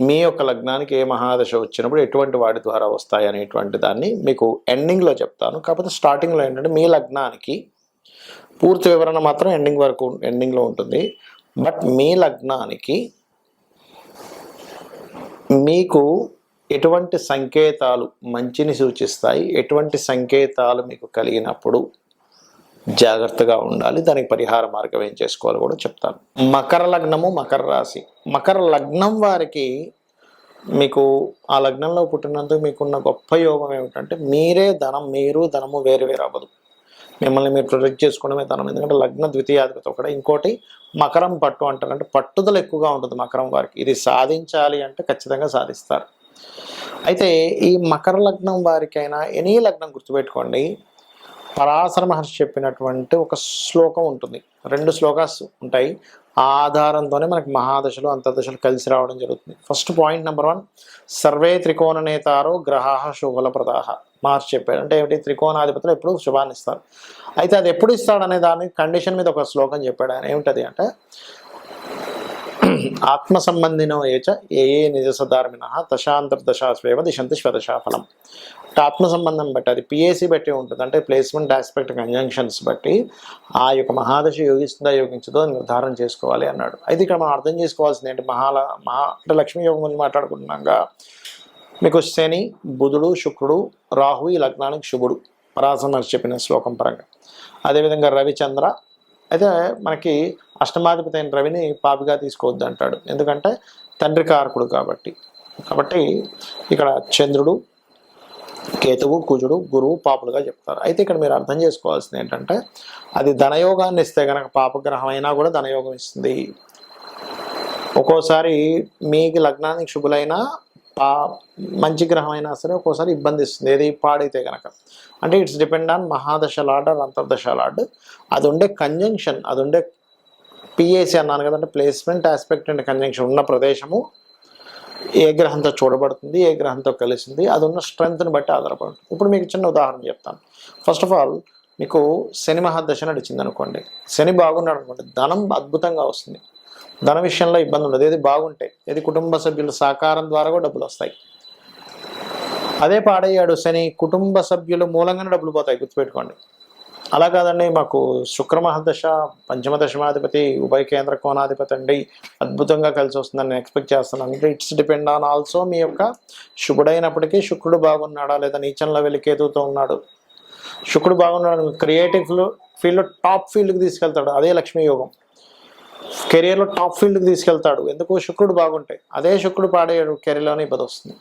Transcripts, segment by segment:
మీ యొక్క లగ్నానికి ఏ మహాదశ వచ్చినప్పుడు ఎటువంటి వాటి ద్వారా వస్తాయి అనేటువంటి దాన్ని మీకు ఎండింగ్లో చెప్తాను. కాకపోతే స్టార్టింగ్లో ఏంటంటే మీ లగ్నానికి పూర్తి వివరణ మాత్రం ఎండింగ్ వరకు ఎండింగ్లో ఉంటుంది. బట్ మీ లగ్నానికి మీకు ఎటువంటి సంకేతాలు మంచిని సూచిస్తాయి. ఎటువంటి సంకేతాలు మీకు కలిగినప్పుడు జాగ్రత్తగా ఉండాలి. దానికి పరిహార మార్గం ఏం చేసుకోవాలో కూడా చెప్తాను. మకర లగ్నము మకర రాశి. మకర లగ్నం వారికి మీకు ఆ లగ్నంలో పుట్టినందుకు మీకున్న గొప్ప యోగం ఏమిటంటే మీరే ధనం మీరు ధనము వేరు వేరు అవ్వదు. మిమ్మల్ని మీరు ప్రొటెక్ట్ చేసుకోవడమే ధనం. ఎందుకంటే లగ్న ద్వితీయాధిపతి ఒకటి. ఇంకోటి మకరం పట్టు అంటారు. అంటే పట్టుదల ఎక్కువగా ఉంటుంది మకరం వారికి. ఇది సాధించాలి అంటే ఖచ్చితంగా సాధిస్తారు. అయితే ఈ మకర లగ్నం వారికైనా ఎనీ లగ్నం గుర్తుపెట్టుకోండి. పరాశర మహర్షి చెప్పినటువంటి ఒక శ్లోకం ఉంటుంది. రెండు శ్లోకాస్ ఉంటాయి. ఆ ఆధారంతోనే మనకి మహాదశలు అంతర్దశలు కలిసి రావడం జరుగుతుంది. ఫస్ట్ పాయింట్ నెంబర్ వన్ సర్వే త్రికోణ నేతారో గ్రహ శుభలప్రదాహ మహర్షి చెప్పాడు అంటే ఏమిటి? త్రికోణాధిపతులు ఎప్పుడు శుభాన్ని ఇస్తారు అయితే అది ఎప్పుడు ఇస్తాడనే దాని కండిషన్ మీద ఒక శ్లోకం చెప్పాడు ఆయన. ఏమిటది అంటే ఆత్మ సంబంధినో ఏచ ఏ ఏ నిజసధార్మిన దశాంతర్దశాస్వేవ దిశంతి శ్వదశాఫలం. అంటే ఆత్మ సంబంధం బట్టి అది పిఏసీ బట్టి ఉంటుంది. అంటే ప్లేస్మెంట్ ఆస్పెక్ట్ కంజంక్షన్స్ బట్టి ఆ యొక్క మహాదశ యోగిస్తుందా యోగించదో నిర్ధారణ చేసుకోవాలి అన్నాడు. అయితే ఇక్కడ మనం అర్థం చేసుకోవాల్సింది ఏంటి? మహాల మహా అంటే లక్ష్మీ యోగం గురించి మాట్లాడుకుంటున్నాగా. మీకు శని బుధుడు శుక్రుడు రాహు ఈ లగ్నానికి శుభుడు. పరాశమర్శి చెప్పిన శ్లోకం పరంగా. అదేవిధంగా రవిచంద్ర. అయితే మనకి అష్టమాధిపతి అయిన రవిని పాపిగా తీసుకోవద్దు అంటాడు. ఎందుకంటే తండ్రి కారకుడు కాబట్టి. కాబట్టి ఇక్కడ చంద్రుడు కేతువు కుజుడు గురువు పాపులుగా చెప్తారు. అయితే ఇక్కడ మీరు అర్థం చేసుకోవాల్సింది ఏంటంటే అది ధనయోగాన్ని ఇస్తే కనుక పాపగ్రహం అయినా కూడా ధనయోగం ఇస్తుంది. ఒక్కోసారి మీకు లగ్నానికి శుభులైనా పా మంచి గ్రహం అయినా సరే ఒక్కోసారి ఇబ్బంది ఇస్తుంది. ఏది పాడైతే కనుక అంటే ఇట్స్ డిపెండ్ ఆన్ మహాదశ లాడ్ ఆర్ అంతర్దశ లాడ్ అది ఉండే కంజంక్షన్ అది ఉండే పిఏసి అన్నాను కదంటే ప్లేస్మెంట్ ఆస్పెక్ట్ అండ్ కంజంక్షన్ ఉన్న ప్రదేశము ఏ గ్రహంతో చూడబడుతుంది ఏ గ్రహంతో కలిసింది అది ఉన్న స్ట్రెంగ్త్ని బట్టి ఆధారపడుతుంది. ఇప్పుడు మీకు చిన్న ఉదాహరణ చెప్తాను. ఫస్ట్ ఆఫ్ ఆల్ మీకు శని మహాదశ నడిచింది అనుకోండి. శని బాగున్నాడు అనుకోండి ధనం అద్భుతంగా వస్తుంది. ధన విషయంలో ఇబ్బంది ఉండదు. ఏది బాగుంటే ఏది కుటుంబ సభ్యుల సహకారం ద్వారా కూడా డబ్బులు వస్తాయి. అదే పాడయ్యాడు శని కుటుంబ సభ్యుల మూలంగానే డబ్బులు పోతాయి గుర్తుపెట్టుకోండి. అలా కాదండి మాకు శుక్రమహదశ పంచమ దశమాధిపతి ఉభయ కేంద్ర కోణాధిపతి అండి. అద్భుతంగా కలిసి వస్తుందని నేను ఎక్స్పెక్ట్ చేస్తున్నాను. అంటే ఇట్స్ డిపెండ్ ఆన్ ఆల్సో మీ యొక్క శుభుడైనప్పటికీ శుక్రుడు బాగున్నాడా లేదా నీచంలో వెళ్ళి ఉన్నాడు. శుక్రుడు బాగున్నాడు క్రియేటివ్ ఫీల్డ్లో టాప్ ఫీల్డ్కి తీసుకెళ్తాడు. అదే లక్ష్మీ యోగం. కెరియర్లో టాప్ ఫీల్డ్కి తీసుకెళ్తాడు. ఎందుకు శుక్రుడు బాగుంటాయి అదే శుక్రుడు పాడేయడు కెరీర్లోనే ఇబ్బంది వస్తుంది.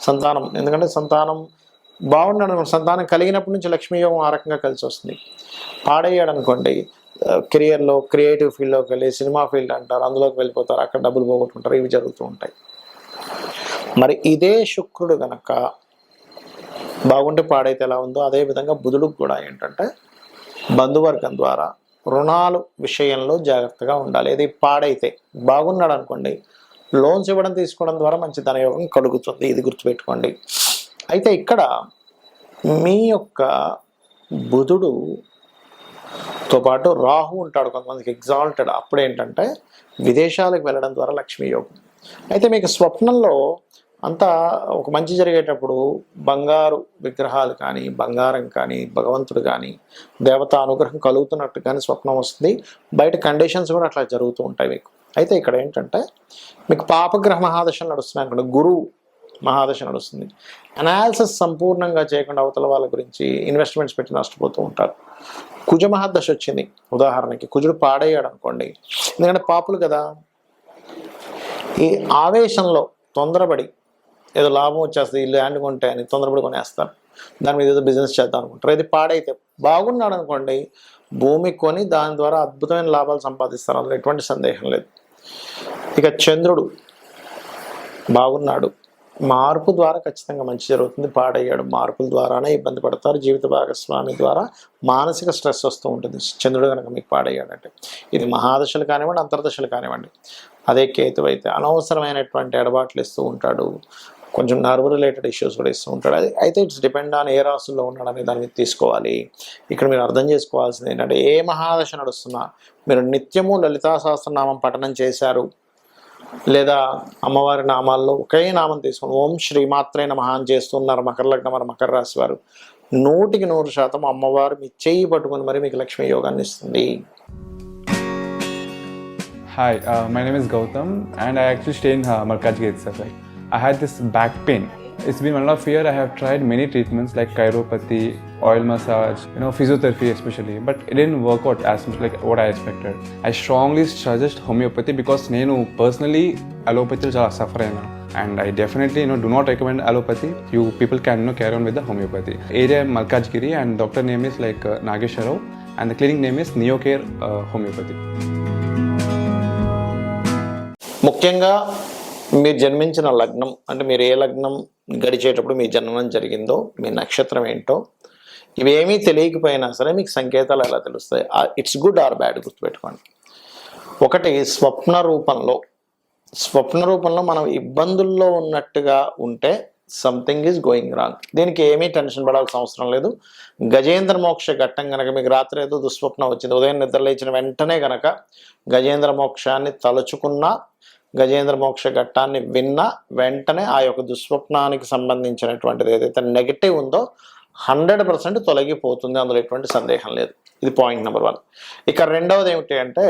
సంతానం ఎందుకంటే సంతానం బాగున్నాడు అనుకోండి సంతానం కలిగినప్పటి నుంచి లక్ష్మీ యోగం ఆ రకంగా కలిసి వస్తుంది. పాడయ్యాడు అనుకోండి కెరియర్లో క్రియేటివ్ ఫీల్డ్లోకి వెళ్ళి సినిమా ఫీల్డ్ అంటారు అందులోకి వెళ్ళిపోతారు అక్కడ డబ్బులు పోగొట్టుకుంటారు ఇవి జరుగుతూ ఉంటాయి. మరి ఇదే శుక్రుడు గనక బాగుంటే పాడైతే ఎలా ఉందో అదే విధంగా బుధుడికి కూడా ఏంటంటే బంధువర్గం ద్వారా రుణాలు విషయంలో జాగ్రత్తగా ఉండాలి. ఇది పాడైతే బాగున్నాడు అనుకోండి లోన్స్ ఇవ్వడం తీసుకోవడం ద్వారా మంచి ధనయోగం కలుగుతుంది ఇది గుర్తుపెట్టుకోండి. అయితే ఇక్కడ మీ యొక్క బుధుడు తో పాటు రాహు ఉంటాడు కొంతమందికి ఎగ్జాల్టెడ్ అప్పుడు ఏంటంటే విదేశాలకు వెళ్ళడం ద్వారా లక్ష్మీ యోగం. అయితే మీకు స్వప్నంలో అంతా ఒక మంచి జరిగేటప్పుడు బంగారు విగ్రహాలు కానీ బంగారం కానీ భగవంతుడు కానీ దేవత అనుగ్రహం కలుగుతున్నట్టు కానీ స్వప్నం వస్తుంది. బయట కండిషన్స్ కూడా అట్లా జరుగుతూ ఉంటాయి మీకు. అయితే ఇక్కడ ఏంటంటే మీకు పాపగ్రహ మహాదశలు నడుస్తున్నాయి అనుకోండి. గురువు మహాదశ నడుస్తుంది. అనాలిసిస్ సంపూర్ణంగా చేయకుండా అవతల వాళ్ళ గురించి ఇన్వెస్ట్మెంట్స్ పెట్టి నష్టపోతూ ఉంటారు. కుజ మహాదశ వచ్చింది. ఉదాహరణకి కుజుడు పాడయ్యాడు అనుకోండి ఎందుకంటే పాపులు కదా. ఈ ఆవేశంలో తొందరపడి ఏదో లాభం వచ్చేస్తుంది ఈ ల్యాండ్ కొంటే అని తొందరపడి కొనేస్తారు. దాని మీద ఏదో బిజినెస్ చేద్దాం అనుకుంటారు. ఇది పాడైతే బాగున్నాడు అనుకోండి భూమి కొని దాని ద్వారా అద్భుతమైన లాభాలు సంపాదిస్తారు. అందులో ఎటువంటి సందేహం లేదు. ఇక చంద్రుడు బాగున్నాడు. మార్పు ద్వారా ఖచ్చితంగా మంచి జరుగుతుంది. పాడయ్యాడు. మార్పుల ద్వారానే ఇబ్బంది పడతారు. జీవిత భాగస్వామి ద్వారా మానసిక స్ట్రెస్ వస్తూ ఉంటుంది. చంద్రుడు కనుక మీకు పాడయ్యాడంటే. ఇది మహాదశలు కానివ్వండి అంతర్దశలు కానివ్వండి. అదే కేతు అయితే అనవసరమైనటువంటి ఎడబాట్లు ఇస్తూ ఉంటాడు. కొంచెం నర్వ్ రిలేటెడ్ ఇష్యూస్ కూడా ఇస్తూ ఉంటాడు. అది అయితే ఇట్స్ డిపెండ్ ఆన్ ఏ రాసుల్లో ఉన్నాడు అనే దాన్ని తీసుకోవాలి. ఇక్కడ మీరు అర్థం చేసుకోవాల్సింది ఏంటంటే ఏ మహాదశ నడుస్తున్నా మీరు నిత్యము లలితా సహస్రనామం పఠనం చేశారు. లేదా అమ్మవారి నామాల్లో ఒకే నామం తీసుకుని ఓం శ్రీమాత్రే నమః అని చేస్తున్నారు మకర లగ్నం మరి మకర రాశి వారు. నూటికి నూరు శాతం అమ్మవారు మీ చేయి పట్టుకుని మరి మీకు లక్ష్మీ యోగాన్ని ఇస్తుంది. Hi my name is Gautam and I actually stay in Markaz gate sir I had this back pain. It's been one and a half year. I have tried many treatments like chiropathy, oil massage, you know, physiotherapy especially, but it didn't work out as much like what I expected. I strongly suggest homeopathy because నేను personally allopathy చాలా suffer అయినా and I definitely you know do not recommend allopathy. You people can you know carry on with the homeopathy. Area Malkajgiri and doctor name is like uh, Nagesh Rao and the clinic name is Neocare uh, Homeopathy. ముఖ్యంగా మీరు జన్మించిన లగ్నం అంటే మీరు ఏ లగ్నం గడిచేటప్పుడు మీ జననం జరిగిందో మీ నక్షత్రం ఏంటో ఇవేమీ తెలియకపోయినా సరే మీకు సంకేతాలు ఎలా తెలుస్తాయి? ఇట్స్ గుడ్ ఆర్ బ్యాడ్ గుర్తుపెట్టుకోండి. ఒకటి స్వప్న రూపంలో. స్వప్న రూపంలో మనం ఇబ్బందుల్లో ఉన్నట్టుగా ఉంటే సంథింగ్ ఈజ్ గోయింగ్ రాంగ్ దీనికి ఏమీ టెన్షన్ పడాల్సిన అవసరం లేదు. గజేంద్ర మోక్ష ఘట్టం కనుక మీకు రాత్రి ఏదో దుస్వప్నం వచ్చింది ఉదయం నిద్రలేచిన వెంటనే కనుక గజేంద్ర మోక్షాన్ని తలుచుకున్నా గజేంద్ర మోక్ష ఘట్టాన్ని విన్న వెంటనే ఆ యొక్క దుస్వప్నానికి సంబంధించినటువంటిది ఏదైతే నెగటివ్ ఉందో హండ్రెడ్ పర్సెంట్ తొలగిపోతుంది. అందులో ఎటువంటి సందేహం లేదు. ఇది పాయింట్ నెంబర్ వన్ ఇక రెండవది ఏమిటి అంటే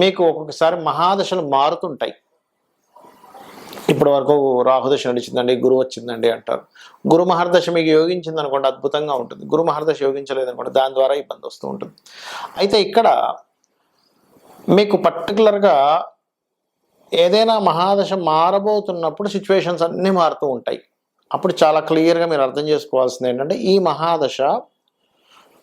మీకు ఒక్కొక్కసారి మహాదశలు మారుతుంటాయి. ఇప్పటి వరకు రాహుదశ నడిచిందండి గురువు వచ్చిందండి అంటారు. గురు మహర్దశ మీకు యోగించింది అనుకోండి అద్భుతంగా ఉంటుంది. గురు మహర్దశ యోగించలేదు అనుకోండి దాని ద్వారా ఇబ్బంది వస్తూ ఉంటుంది. అయితే ఇక్కడ మీకు పర్టికులర్గా ఏదైనా మహాదశ మారబోతున్నప్పుడు సిచ్యువేషన్స్ అన్నీ మారుతూ ఉంటాయి. అప్పుడు చాలా క్లియర్గా మీరు అర్థం చేసుకోవాల్సింది ఏంటంటే ఈ మహాదశ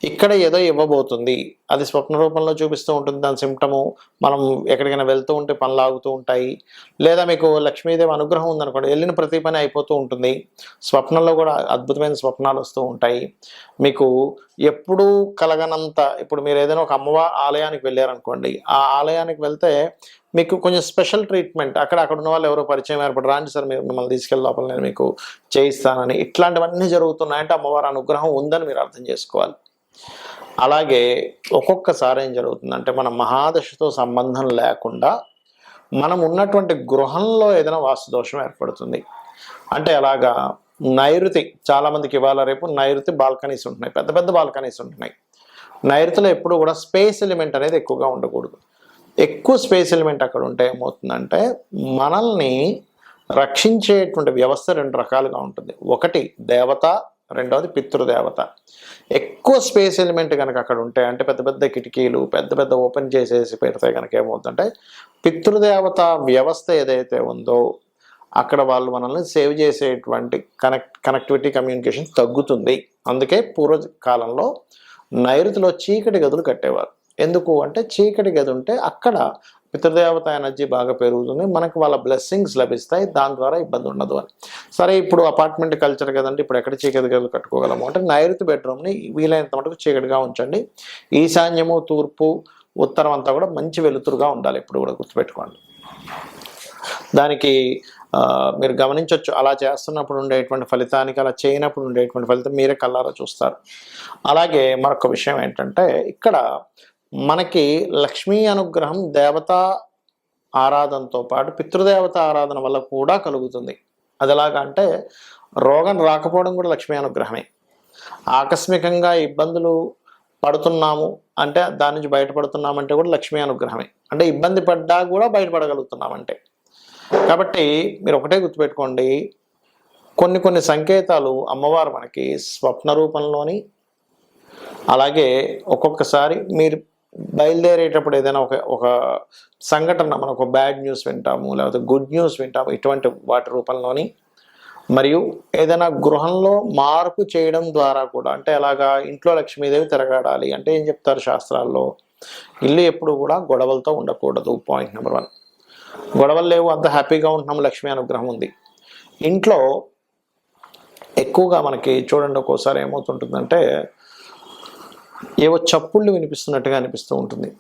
ఇక్కడ ఏదో ఇవ్వబోతుంది. అది స్వప్న రూపంలో చూపిస్తూ ఉంటుంది. దాని సిమ్టము మనం ఎక్కడికైనా వెళ్తూ ఉంటే పనులు ఆగుతూ ఉంటాయి. లేదా మీకు లక్ష్మీదేవి అనుగ్రహం ఉందనుకోండి వెళ్ళిన ప్రతి పని అయిపోతూ ఉంటుంది. స్వప్నంలో కూడా అద్భుతమైన స్వప్నాలు వస్తూ ఉంటాయి. మీకు ఎప్పుడూ కలగనంత ఇప్పుడు మీరు ఏదైనా ఒక అమ్మవారి ఆలయానికి వెళ్ళారనుకోండి ఆ ఆలయానికి వెళ్తే మీకు కొంచెం స్పెషల్ ట్రీట్మెంట్ అక్కడ అక్కడ ఉన్న వాళ్ళు ఎవరో పరిచయం ఏర్పడి రాండి సార్ మీరు మిమ్మల్ని తీసుకెళ్ళి లోపల నేను మీకు చేయిస్తానని. ఇట్లాంటివన్నీ జరుగుతున్నాయంటే అమ్మవారి అనుగ్రహం ఉందని మీరు అర్థం చేసుకోవాలి. అలాగే ఒక్కొక్కసారి ఏం జరుగుతుందంటే మన మహాదశతో సంబంధం లేకుండా మనం ఉన్నటువంటి గృహంలో ఏదైనా వాస్తు దోషం ఏర్పడుతుంది. అంటే అలాగా నైరుతి చాలామందికి ఇవాళ రేపు నైరుతి బాల్కనీస్ ఉంటున్నాయి. పెద్ద పెద్ద బాల్కనీస్ ఉంటున్నాయి. నైరుతిలో ఎప్పుడు కూడా స్పేస్ ఎలిమెంట్ అనేది ఎక్కువగా ఉండకూడదు. ఎక్కువ స్పేస్ ఎలిమెంట్ అక్కడ ఉంటే ఏమవుతుందంటే మనల్ని రక్షించేటువంటి వ్యవస్థ రెండు రకాలుగా ఉంటుంది. ఒకటి దేవత రెండవది పితృదేవత. ఎక్కువ స్పేస్ ఎలిమెంట్ కనుక అక్కడ ఉంటే అంటే పెద్ద పెద్ద కిటికీలు పెద్ద పెద్ద ఓపెన్ చేసేసి పెడితే కనుక ఏమవుతుందంటే పితృదేవత వ్యవస్థ ఏదైతే ఉందో అక్కడ వాళ్ళు మనల్ని సేవ్ చేసేటువంటి కనెక్ట్ కనెక్టివిటీ కమ్యూనికేషన్ తగ్గుతుంది. అందుకే పూర్వకాలంలో నైరుతిలో చీకటి గదులు కట్టేవారు. ఎందుకు అంటే చీకటి గది ఉంటే అక్కడ పితృదేవత ఎనర్జీ బాగా పెరుగుతుంది మనకు వాళ్ళ బ్లెస్సింగ్స్ లభిస్తాయి దాని ద్వారా ఇబ్బంది ఉండదు అని. సరే ఇప్పుడు అపార్ట్మెంట్ కల్చర్ కదండి ఇప్పుడు ఎక్కడ చీకటి గదులు కట్టుకోగలము? అంటే నైరుతి బెడ్రూమ్ని వీలైనంత మటుకు చీకటిగా ఉంచండి. ఈశాన్యము తూర్పు ఉత్తరం అంతా కూడా మంచి వెలుతురుగా ఉండాలి. ఇప్పుడు కూడా గుర్తుపెట్టుకోండి. దానికి మీరు గమనించవచ్చు అలా చేస్తున్నప్పుడు ఉండేటువంటి ఫలితానికి అలా చేయనప్పుడు ఉండేటువంటి ఫలితం మీరే కల్లారా చూస్తారు. అలాగే మరొక విషయం ఏంటంటే ఇక్కడ మనకి లక్ష్మీ అనుగ్రహం దేవతా ఆరాధనతో పాటు పితృదేవత ఆరాధన వల్ల కూడా కలుగుతుంది. అది ఎలాగంటే అంటే రోగం రాకపోవడం కూడా లక్ష్మీ అనుగ్రహమే. ఆకస్మికంగా ఇబ్బందులు పడుతున్నాము అంటే దాని నుంచి బయటపడుతున్నామంటే కూడా లక్ష్మీ అనుగ్రహమే. అంటే ఇబ్బంది పడ్డా కూడా బయటపడగలుగుతున్నామంటే. కాబట్టి మీరు ఒకటే గుర్తుపెట్టుకోండి. కొన్ని కొన్ని సంకేతాలు అమ్మవారు మనకి స్వప్న రూపంలోని అలాగే ఒక్కొక్కసారి మీరు బయలుదేరేటప్పుడు ఏదైనా ఒక ఒక సంఘటన మనం ఒక బ్యాడ్ న్యూస్ వింటాము లేకపోతే గుడ్ న్యూస్ వింటాము ఇటువంటి వాటి రూపంలోని మరియు ఏదైనా గృహంలో మార్పు చేయడం ద్వారా కూడా అంటే అలాగా ఇంట్లో లక్ష్మీదేవి తిరగాడాలి అంటే ఏం చెప్తారు శాస్త్రాల్లో? ఇల్లు ఎప్పుడు కూడా గొడవలతో ఉండకూడదు పాయింట్ నెంబర్ వన్ గొడవలు లేవు అంత హ్యాపీగా ఉంటున్నాము లక్ష్మీ అనుగ్రహం ఉంది. ఇంట్లో ఎక్కువగా మనకి చూడండి ఒక్కోసారి ఏమవుతుంటుందంటే ఏవో చప్పుళ్ళు వినిపిస్తున్నట్టుగా అనిపిస్తూ ఉంటుంది.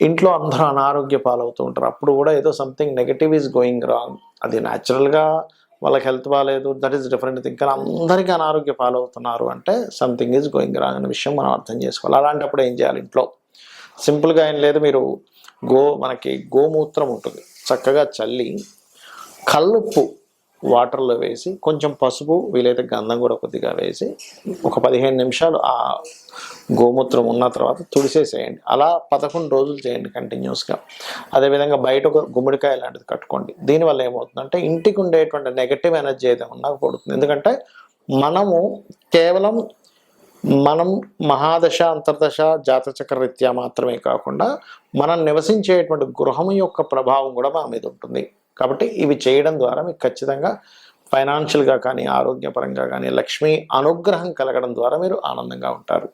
ఇంట్లో అందరూ అనారోగ్య పాలవుతూ ఉంటారు. అప్పుడు కూడా ఏదో something negative is going wrong అది న్యాచురల్గా వాళ్ళకి హెల్త్ బాగాలేదు దట్ ఈస్ డిఫరెంట్ థింగ్ కానీ అందరికీ అనారోగ్య పాలవుతున్నారు అంటే సంథింగ్ ఈజ్ గోయింగ్ రాంగ్ అనే విషయం మనం అర్థం చేసుకోవాలి. అలాంటప్పుడు ఏం చేయాలి ఇంట్లో? సింపుల్గా ఏం లేదు. మీరు గో మనకి గోమూత్రం ఉంటుంది. చక్కగా చల్లి కల్లుప్పు వాటర్లో వేసి కొంచెం పసుపు వీలైతే గంధం కూడా కొద్దిగా వేసి ఒక పదిహేను నిమిషాలు ఆ గోమూత్రం ఉన్న తర్వాత తుడిసేసేయండి. అలా పదకొండు రోజులు చేయండి కంటిన్యూస్గా. అదేవిధంగా బయట ఒక గుమ్మడికాయ లాంటిది కట్టుకోండి. దీనివల్ల ఏమవుతుందంటే ఇంటికి ఉండేటువంటి నెగటివ్ ఎనర్జీ ఏదైనా ఉన్నా పడుతుంది. ఎందుకంటే మనము కేవలం మనం మహాదశ అంతర్దశ జాతచక్ర రీత్యా మాత్రమే కాకుండా మనం నివసించేటువంటి గృహం యొక్క ప్రభావం కూడా మా మీద ఉంటుంది. కాబట్టి ఇవి చేయడం ద్వారా మీకు ఖచ్చితంగా ఫైనాన్షియల్గా కానీ ఆరోగ్యపరంగా కానీ లక్ష్మీ అనుగ్రహం కలగడం ద్వారా మీరు ఆనందంగా ఉంటారు.